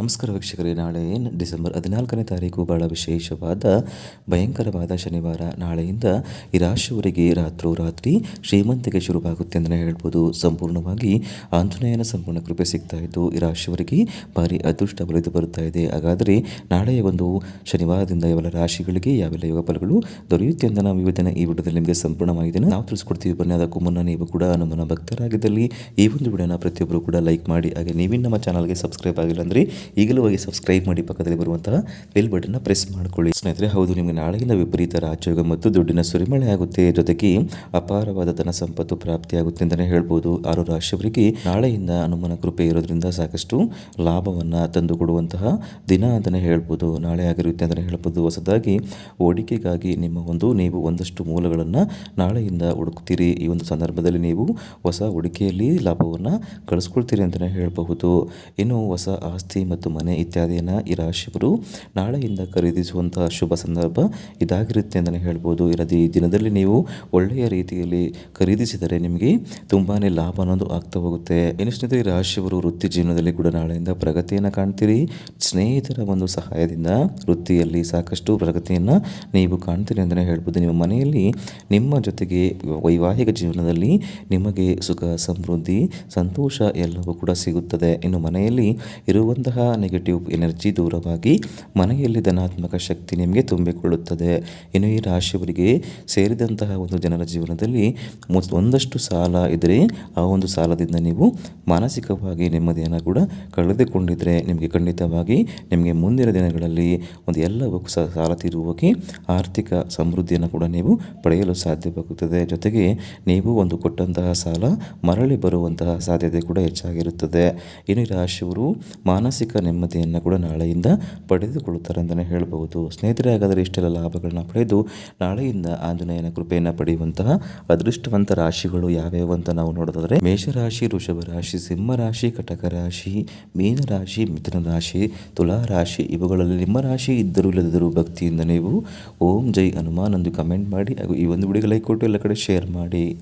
ನಮಸ್ಕಾರ ವೀಕ್ಷಕರೇ, ನಾಳೆ ಡಿಸೆಂಬರ್ ಹದಿನಾಲ್ಕನೇ ತಾರೀಕು ಬಹಳ ವಿಶೇಷವಾದ, ಭಯಂಕರವಾದ ಶನಿವಾರ. ನಾಳೆಯಿಂದ ಈ ರಾಶಿಯವರಿಗೆ ರಾತ್ರೋರಾತ್ರಿ ಶ್ರೀಮಂತಿಗೆ ಶುರುವಾಗುತ್ತೆ ಅಂತಲೇ ಹೇಳ್ಬೋದು. ಸಂಪೂರ್ಣವಾಗಿ ಆಂಜನೇಯನ ಸಂಪೂರ್ಣ ಕೃಪೆ ಸಿಗ್ತಾ ಇದ್ದು, ಈ ರಾಶಿಯವರಿಗೆ ಭಾರಿ ಅದೃಷ್ಟ ಬಲಿದು ಬರುತ್ತಾ ಇದೆ. ಹಾಗಾದರೆ ನಾಳೆಯ ಒಂದು ಶನಿವಾರದಿಂದ ಇವೆಲ್ಲ ರಾಶಿಗಳಿಗೆ ಯಾವೆಲ್ಲ ಯೋಗ ಫಲಗಳು ದೊರೆಯುತ್ತೆ ಅಂತ ನಾವು ಇವತ್ತಿನ ಈ ವಿಡಿಯೋದಲ್ಲಿ ನಿಮಗೆ ಸಂಪೂರ್ಣವಾಗಿದೆ ನಾವು ತಿಳಿಸ್ಕೊಡ್ತೀವಿ. ಬನ್ನಿ, ಅದಕ್ಕೂ ಮುನ್ನ ನೀವು ಕೂಡ ನಮ್ಮನ್ನು ಭಕ್ತರಾಗಿದ್ದಲ್ಲಿ ಈ ಒಂದು ವಿಡಿಯೋನ ಪ್ರತಿಯೊಬ್ಬರು ಕೂಡ ಲೈಕ್ ಮಾಡಿ, ಹಾಗೆ ನೀವಿನ ನಮ್ಮ ಚಾನಲ್ಗೆ ಸಬ್ಸ್ಕ್ರೈಬ್ ಆಗಿಲ್ಲ ಅಂದರೆ ಈಗಲೂ ಹೋಗಿ ಸಬ್ಸ್ಕ್ರೈಬ್ ಮಾಡಿ ಪಕ್ಕದಲ್ಲಿ ಬರುವಂತಹ ಬೆಲ್ ಬಟನ್ನ ಪ್ರೆಸ್ ಮಾಡಿಕೊಳ್ಳಿ. ಸ್ನೇಹಿತರೆ, ಹೌದು, ನಿಮಗೆ ನಾಳೆಗಿನ ವಿಪರೀತ ರಾಜಯೋಗ ಮತ್ತು ದುಡ್ಡಿನ ಸುರಿಮಳೆ ಆಗುತ್ತೆ. ಜೊತೆಗೆ ಅಪಾರವಾದ ಧನ ಸಂಪತ್ತು ಪ್ರಾಪ್ತಿಯಾಗುತ್ತೆ ಅಂತಲೇ ಹೇಳ್ಬೋದು. ಆರು ರಾಶಿಯವರಿಗೆ ನಾಳೆಯಿಂದ ಅನುಮಾನ ಕೃಪೆ ಇರೋದ್ರಿಂದ ಸಾಕಷ್ಟು ಲಾಭವನ್ನು ತಂದು ಕೊಡುವಂತಹ ದಿನ ಅಂತಲೇ ಹೇಳ್ಬೋದು. ನಾಳೆ ಆಗಿರುತ್ತೆ ಅಂತಲೇ ಹೇಳ್ಬೋದು. ಹೊಸದಾಗಿ ಹೂಡಿಕೆಗಾಗಿ ನಿಮ್ಮ ಒಂದು, ನೀವು ಒಂದಷ್ಟು ಮೂಲಗಳನ್ನು ನಾಳೆಯಿಂದ ಹುಡುಕ್ತೀರಿ. ಈ ಒಂದು ಸಂದರ್ಭದಲ್ಲಿ ನೀವು ಹೊಸ ಹೂಡಿಕೆಯಲ್ಲಿ ಲಾಭವನ್ನು ಕಳಿಸ್ಕೊಳ್ತೀರಿ ಅಂತಲೇ ಹೇಳಬಹುದು. ಇನ್ನು ಹೊಸ ಆಸ್ತಿ ಮತ್ತು ಮನೆ ಇತ್ಯಾದಿಯನ್ನು ಈ ರಾಶಿಯವರು ನಾಳೆಯಿಂದ ಖರೀದಿಸುವಂತಹ ಶುಭ ಸಂದರ್ಭ ಇದಾಗಿರುತ್ತೆ ಅಂತಲೇ ಹೇಳ್ಬೋದು. ಇರದಿ ದಿನದಲ್ಲಿ ನೀವು ಒಳ್ಳೆಯ ರೀತಿಯಲ್ಲಿ ಖರೀದಿಸಿದರೆ ನಿಮಗೆ ತುಂಬಾ ಲಾಭ ಅನ್ನೋದು ಆಗ್ತಾ ಹೋಗುತ್ತೆ. ಇನ್ನು ಸ್ನೇಹಿತರೆ, ಈ ರಾಶಿಯವರು ವೃತ್ತಿ ಜೀವನದಲ್ಲಿ ಕೂಡ ನಾಳೆಯಿಂದ ಪ್ರಗತಿಯನ್ನು ಕಾಣ್ತೀರಿ. ಸ್ನೇಹಿತರ ಒಂದು ಸಹಾಯದಿಂದ ವೃತ್ತಿಯಲ್ಲಿ ಸಾಕಷ್ಟು ಪ್ರಗತಿಯನ್ನು ನೀವು ಕಾಣ್ತೀರಿ ಅಂತಲೇ ಹೇಳ್ಬೋದು. ನಿಮ್ಮ ಮನೆಯಲ್ಲಿ ನಿಮ್ಮ ಜೊತೆಗೆ ವೈವಾಹಿಕ ಜೀವನದಲ್ಲಿ ನಿಮಗೆ ಸುಖ, ಸಮೃದ್ಧಿ, ಸಂತೋಷ ಎಲ್ಲವೂ ಕೂಡ ಸಿಗುತ್ತದೆ. ಇನ್ನು ಮನೆಯಲ್ಲಿ ಇರುವಂತಹ ನೆಗೆಟಿವ್ ಎನರ್ಜಿ ದೂರವಾಗಿ ಮನೆಯಲ್ಲಿ ಧನಾತ್ಮಕ ಶಕ್ತಿ ನಿಮಗೆ ತುಂಬಿಕೊಳ್ಳುತ್ತದೆ. ಇನ್ನು ಈ ರಾಶಿಯವರಿಗೆ ಸೇರಿದಂತಹ ಒಂದು ಜನರ ಜೀವನದಲ್ಲಿ ಒಂದಷ್ಟು ಸಾಲ ಇದ್ದರೆ ಆ ಒಂದು ಸಾಲದಿಂದ ನೀವು ಮಾನಸಿಕವಾಗಿ ನೆಮ್ಮದಿಯನ್ನು ಕೂಡ ಕಳೆದುಕೊಂಡಿದ್ದರೆ ನಿಮಗೆ ಖಂಡಿತವಾಗಿ ನಿಮಗೆ ಮುಂದಿನ ದಿನಗಳಲ್ಲಿ ಒಂದು ಎಲ್ಲವೂ ಸಹ ಸಾಲ ತೀರುವಕ್ಕೆ ಆರ್ಥಿಕ ಸಮೃದ್ಧಿಯನ್ನು ಕೂಡ ನೀವು ಪಡೆಯಲು ಸಾಧ್ಯವಾಗುತ್ತದೆ. ಜೊತೆಗೆ ನೀವು ಒಂದು ಕೊಟ್ಟಂತಹ ಸಾಲ ಮರಳಿ ಬರುವಂತಹ ಸಾಧ್ಯತೆ ಕೂಡ ಹೆಚ್ಚಾಗಿರುತ್ತದೆ. ಇನ್ನು ರಾಶಿಯವರು ಮಾನಸಿಕ ನೆಮ್ಮದಿಯನ್ನು ಕೂಡ ನಾಳೆಯಿಂದ ಪಡೆದುಕೊಳ್ಳುತ್ತಾರೆ ಅಂತಲೇ ಹೇಳಬಹುದು. ಸ್ನೇಹಿತರೆ, ಹಾಗಾದರೆ ಇಷ್ಟೆಲ್ಲ ಲಾಭಗಳನ್ನ ಪಡೆದು ನಾಳೆಯಿಂದ ಆಂಜನೇಯನ ಕೃಪೆಯನ್ನು ಪಡೆಯುವಂತಹ ಅದೃಷ್ಟವಂತ ರಾಶಿಗಳು ಯಾವ್ಯಾವು ಅಂತ ನಾವು ನೋಡೋದಾದರೆ, ಮೇಷರಾಶಿ ವೃಷಭ ರಾಶಿ ಸಿಂಹ ರಾಶಿ ಕಟಕ ರಾಶಿ ಮೀನ ರಾಶಿ ಮಿಥುನ ರಾಶಿ ತುಲಾ ರಾಶಿ ಇವುಗಳಲ್ಲಿ ನಿಮ್ಮ ರಾಶಿ ಇದ್ದರೂ ಇಲ್ಲದಿದ್ದರೂ ಭಕ್ತಿಯಿಂದ ನೀವು ಓಂ ಜೈ ಹನುಮಾನ್ ಎಂದು ಕಮೆಂಟ್ ಮಾಡಿ ಹಾಗೂ ಈ ಒಂದು ವಿಡಿಯೋಗೆ ಲೈಕ್ ಕೊಟ್ಟು ಎಲ್ಲ ಕಡೆ ಶೇರ್ ಮಾಡಿ.